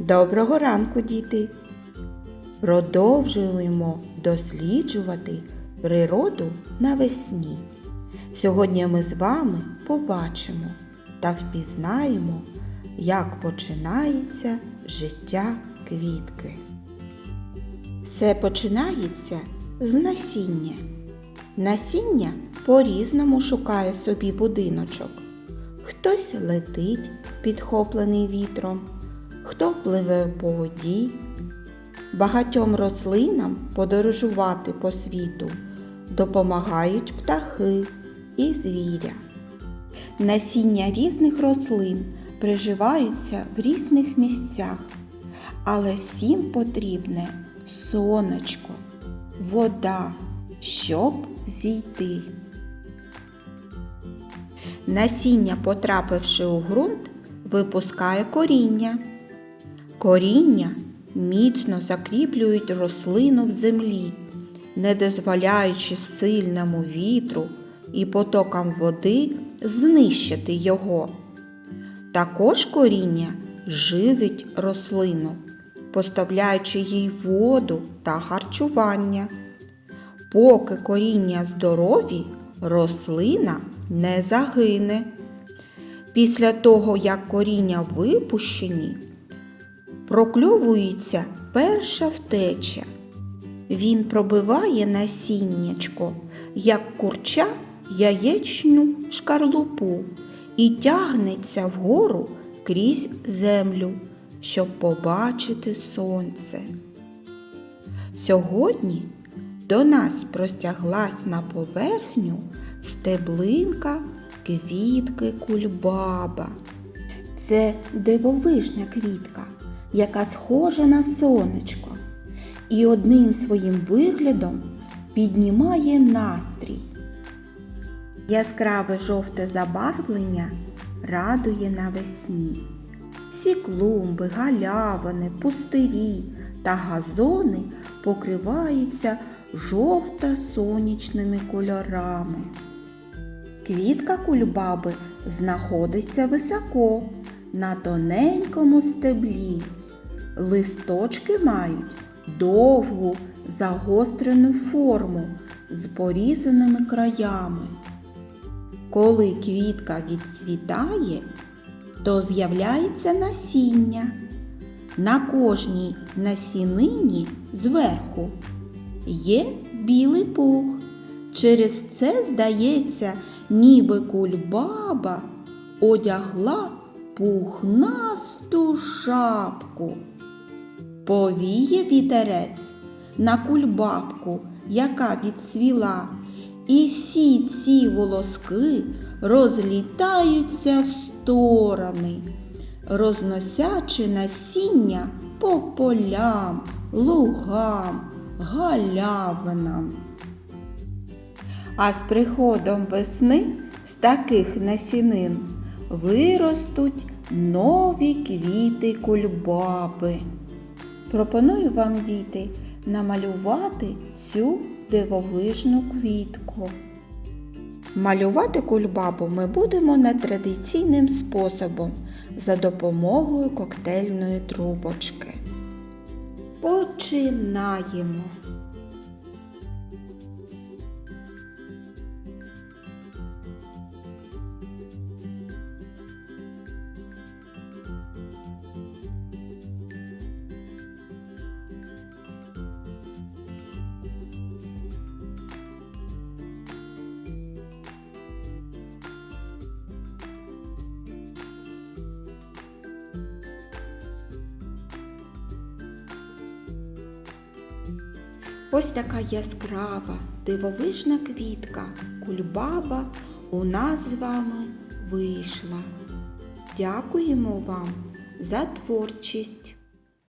Доброго ранку, діти! Продовжуємо досліджувати природу навесні. Сьогодні ми з вами побачимо та впізнаємо, як починається життя квітки. Все починається з насіння. Насіння по-різному шукає собі будиночок. Хтось летить, підхоплений вітром, хто пливе по воді. Багатьом рослинам подорожувати по світу допомагають птахи і звіря. Насіння різних рослин приживаються в різних місцях, але всім потрібне сонечко, вода, щоб зійти. Насіння, потрапивши у ґрунт, випускає коріння. Коріння міцно закріплюють рослину в землі, не дозволяючи сильному вітру і потокам води знищити його. Також коріння живить рослину, поставляючи їй воду та харчування. Поки коріння здорові, рослина не загине. Після того, як коріння випущені, прокльовується перша втеча. Він пробиває насіннячко, як курча яєчну шкарлупу і тягнеться вгору крізь землю, щоб побачити сонце. Сьогодні до нас простяглась на поверхню стеблинка квітки кульбаба. Це дивовижна квітка, яка схожа на сонечко, і одним своїм виглядом піднімає настрій. Яскраве жовте забарвлення радує навесні. Всі клумби, галявини, пустирі та газони покриваються жовто-сонячними кольорами. Квітка кульбаби знаходиться високо на тоненькому стеблі. Листочки мають довгу загострену форму з порізаними краями. Коли квітка відцвітає, то з'являється насіння. На кожній насінині зверху є білий пух. Через це, здається, ніби кульбаба одягла пухнасту шапку. Повіє вітерець на кульбабку, яка відцвіла, і всі ці волоски розлітаються в сторони, розносячи насіння по полям, лугам, галявинам. А з приходом весни з таких насінин виростуть нові квіти кульбаби. Пропоную вам, діти, намалювати цю дивовижну квітку. Малювати кульбабу ми будемо нетрадиційним способом за допомогою коктейльної трубочки. Починаємо. Ось така яскрава, дивовижна квітка, кульбаба у нас з вами вийшла. Дякуємо вам за творчість.